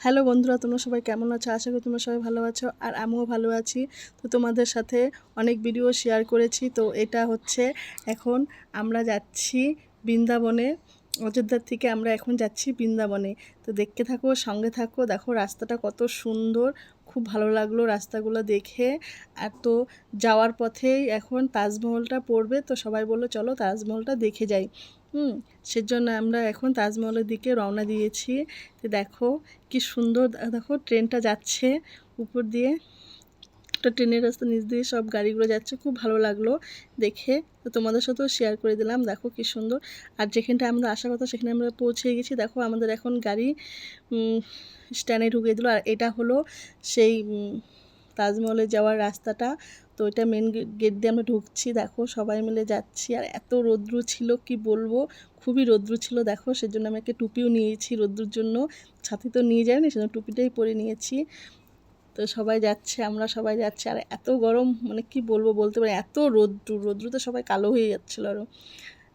Hello বন্ধুরা, তোমরা সবাই কেমন আছো? আশা করি তোমরা সবাই ভালো আছো আর আমিও ভালো আছি। তো তোমাদের সাথে অনেক ভিডিও শেয়ার করেছি। তো এটা হচ্ছে এখন আমরা যাচ্ছি বৃন্দাবনে। অযোধ্যার থেকে আমরা এখন যাচ্ছি বৃন্দাবনে। তো দেখতে থাকো, সঙ্গে থাকো। দেখো রাস্তাটা কত সুন্দর, খুব ভালো লাগল রাস্তাগুলো দেখে। আর তো যাওয়ার পথেই এখন তাজমহলটা পড়বে। তো সবাই বলল, চলো তাজমহলটা দেখে যাই। হুম, সেজন্য আমরা এখন তাজমহলের দিকে রওনা দিয়েছি। তো দেখো কি সুন্দর দেখো ট্রেনটা যাচ্ছে উপর দিয়ে। একটা ট্রেনের রাস্তা নিচ দিয়ে সব গাড়িগুলো যাচ্ছে, খুব ভালো লাগল দেখে। তো তোমাদের সাথেও শেয়ার করে দিলাম, দেখো কি সুন্দর। আর যেখানটা আমাদের আসার কথা সেখানে আমরা পৌঁছে গেছি। দেখো আমাদের এখন গাড়ি স্ট্যান্ডে ঢুকিয়ে দিল। আর এটা হলো সেই তাজমহলে যাওয়ার রাস্তাটা, তো এটা মেন গেট দিয়ে আমরা ঢুকছি, দেখো সবাই মিলে যাচ্ছি। আর এত রৌদ্র ছিল, কি বলব? খুবই রৌদ্র ছিল, দেখো সেজন্য আমি একটা টুপিও নিয়েছি রৌদ্রর জন্য। ছাতি তো নিয়ে যায়নি, সেজন্য টুপিটাই পরে নিয়েছি। তো সবাই যাচ্ছে, আমরা সবাই যাচ্ছি। আর এত গরম মানে কি বলব বলতে পারি এত রৌদ্র রৌদ্রতে সবাই কালো হয়ে যাচ্ছিল আরও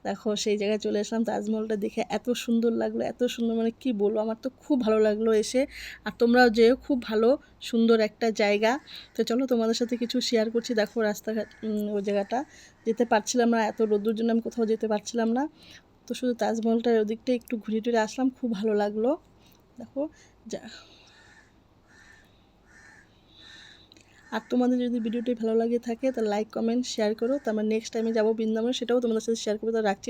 দেখো, সেই জায়গায় চলে আসলাম তাজমহলটা দেখে এত সুন্দর লাগল, এত সুন্দর মানে কি বলব, আমার তো খুব ভালো লাগল এসে। আর তোমরাও যেও, খুব ভালো, সুন্দর একটা জায়গা। তো চলো, তোমাদের সাথে কিছু শেয়ার করছি। দেখো, রাস্তাঘাট ওই জায়গাটা। যেতে পারছিলাম না, এত রোদ্দুর জন্য আমি কোথাও যেতে পারছিলাম না। তো শুধু তাজমহলটার ওদিকটা একটু ঘুরে টুরে আসলাম, খুব ভালো লাগল। দেখো, যা আর তোমাদের যদি ভিডিওটি ভালো লাগে থাকে, তাহলে লাইক কমেন্ট শেয়ার করো। তো আমরা নেক্সট টাইমে যাব বৃন্দাবন, সেটাও তোমাদের সাথে শেয়ার করব। তো রাখছি